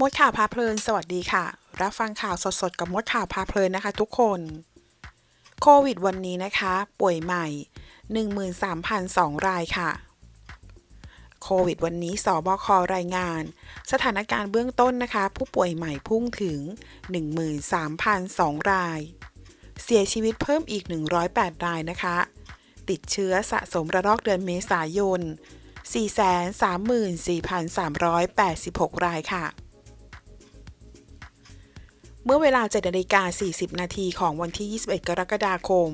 มดข่าวพาเพลิน สวัสดีค่ะ รับฟังข่าวสดๆ กับมดข่าวพาเพลินนะคะ ทุกคน โควิดวันนี้นะคะ ป่วยใหม่ 13,002 รายค่ะ โควิดวันนี้สบครายงาน สถานการณ์เบื้องต้นนะคะ ผู้ป่วยใหม่พุ่งถึง 13,002 ราย เสียชีวิตเพิ่มอีก 108 รายนะคะ ติดเชื้อสะสมระลอกเดือนเมษายน 434,386 รายค่ะ เมื่อเวลา7นาฬิกา40 นาทีของวันที่ 21 กรกฎาคม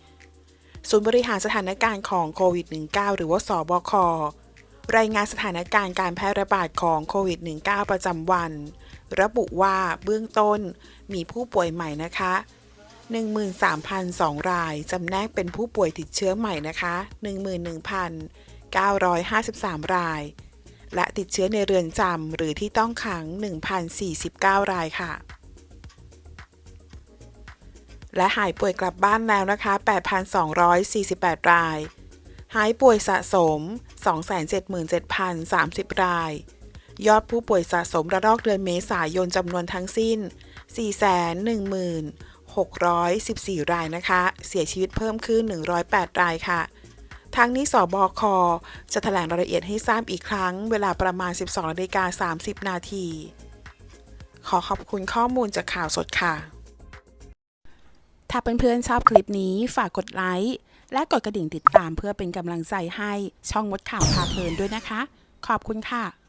2564 ศูนย์บริหารสถานการณ์ของโควิด -19 หรือว่าสบค รายงานสถานการณ์การแพร่ระบาดของโควิด -19 ประจำวัน ระบุว่าเบื้องต้นมีผู้ป่วยใหม่นะคะ 13,002 รายจำแนกเป็นผู้ป่วยติดเชื้อใหม่นะคะ 11,953 ราย และติดเชื้อในเรือนจำหรือที่ต้องขัง 1,049 รายค่ะ และหายป่วยกลับบ้านแล้วนะคะ 8,248 ราย หายป่วยสะสม 277,030 ราย ยอดผู้ป่วยสะสมระลอกเดือนเมษายนจำนวนทั้งสิ้น 410,614 รายนะคะ เสียชีวิตเพิ่มขึ้น 108 รายค่ะ ทั้งนี้สบค จะแถลงรายละเอียดให้ทราบอีกครั้ง เวลาประมาณ 12นาฬิกา30 นาที ขอขอบคุณข้อมูลจากข่าวสดค่ะ ถ้าเพื่อนๆชอบคลิปนี้ฝากกดไลค์ และกดกระดิ่งติดตามเพื่อเป็นกำลังใจให้ช่องมดข่าวพาเพลินด้วยนะคะ ขอบคุณค่ะ